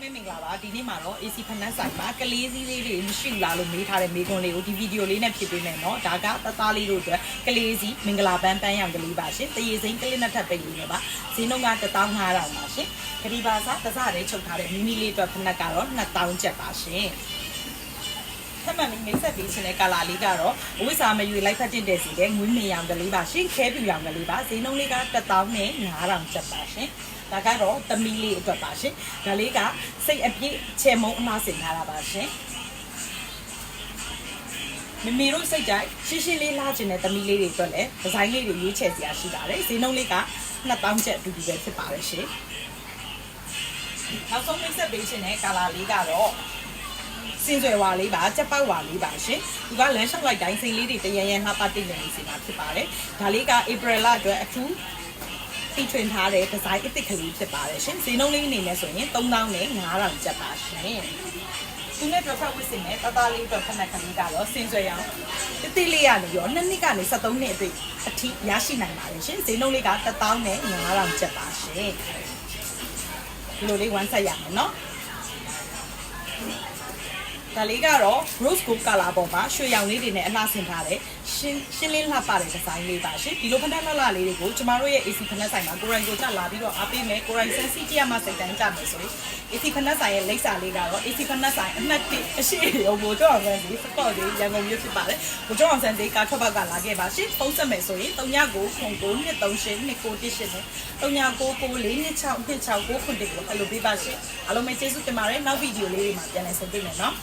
ပဲမင်္ဂလာပါဒီနေ့မှာတော့ AC ဖနက်ဆိုင်မှာကလေးစည်းလေးတွေမရှိဘူးလားလို့မေးထားတဲ့မေးခွန်းလေးကိုဒီဗီဒီယိုလေးနဲ့ဖြစ်ပေးမယ်เนาะဒါကတသားလေးတို့အတွက်ကလေးစည်းမင်္ဂလာပန်းပန်းရောင်ကလေးပါရှင်တရေစိမ့်ကလေးနဲ့ထပ်ပိတ်လေးနဲ့ပါဈေးနှုန်းက15000ပါရှင်ဂရီပါစာတစ်စတည်းချုပ်ထားတဲ့မီမီလေးအတွက်ဖနက်ကတော့2000ကျပ်ပါရှင် ထပ်မံပြီးမိတ်ဆက်ပေးခြင်းတဲ့ကာလာလေးကတော့အဝိစာမယူလိုက်ဖတ်တင်တဲ့စီတဲ့ငွေမြေရောင်ကလေးပါရှင်ခဲပြူရောင်ကလေးပါဈေးနှုန်းလေးက1000နဲ့9000ကျပ်ပါရှင်ဒါကတော့သမီးလေးအတွက်ပါရှင်ဒါလေးကစိတ်အပြည့်ချေမုံအမှားစင်ထားတာပါရှင်မမီတို့စိတ်ကြိုက်ရှင်းရှင်းလေးလာခြင်းတဲ့သမီးလေးတွေအတွက်လည်းဒီဇိုင်းလေးတွေရွေးချယ်စရာရှိပါတယ်ဈေးနှုန်းလေးက2000ကျပ်အတူတူပဲဖြစ်ပါတယ်ရှင်နောက်ဆုံးမိတ်ဆက်ပေးခြင်းတဲ့ကာလာလေးကတော့ စင်ကြွယ်ဝါလေးပါကြက်ပေါက်ဝါလေးပါရှင်သူကလမ်းလျှောက်လိုက်တိုင်းစိန်လေးတွေတရရန်လှပတိတ်နေနေစီမှာဖြစ်ပါတယ်ဒါလေးကဧပြီလအတွက်အထူးတီထွင်ထားတဲ့ဒီဇိုင်းအစ်စ်ကလေးဖြစ်ပါတယ်ရှင်ဈေးနှုန်းလေးအနေနဲ့ဆိုရင်3000နဲ့9000ကျပ်ပါရှင်သူနဲ့တော့ဖတ်ဝစ်စင်နဲ့တသားလေးတော့ဖက်နှက်ကလေးကတော့စင်ဆွဲရအောင်တိတိလေးရနေရောနှစ်နှစ်ကနေ73နှစ်အထိအထိရရှိနိုင်ပါတယ်ရှင်ဈေးနှုန်းလေးက1000နဲ့9000ကျပ်ပါရှင်ဒီလိုလေးဝမ်းဆက်ရမယ်နော် ဒါလေးကတော့ rose gold color ပေါ်မှာရွှေရောင်လေးတွေနဲ့အလှဆင်ထားတဲ့ရှင်းရှင်းလင်းလှပတဲ့ဒီဇိုင်းလေးပါရှင်ဒီလိုဖက်နှက်လှလှလေးတွေကိုကျမတို့ရဲ့ AC ဖက်နှက်ဆိုင်မှာကိုရိုင်းကိုကြလာပြီးတော့အားပေးမယ်ကိုရိုင်းစင်စီတီယာမှာစိတ်တိုင်းကြမယ်ဆိုရင် AC ဖက်နှက်ဆိုင်ရဲ့လိပ်စာလေးကတော့ AC ဖက်နှက်ဆိုင်အမှတ်1အရှိရုံဘိုကျော်အောင်ဆန်းစီစကော့လေးရန်ကုန်မြို့ဖြစ်ပါတယ်ဘိုကျော်အောင်ဆန်းစီကာထွက်ပေါက်ကလာခဲ့ပါရှင်ဖုန်းဆက်မယ်ဆိုရင်39ခု9 238 2918နဲ့3999 426 26 9ခုတည်းကိုအဲ့လိုပေးပါရှင်အားလုံးပဲကျေးဇူးတင်ပါတယ်နောက်ဗီဒီယိုလေးတွေမှာပြန်လည်ဆုံတွေ့မယ်နော်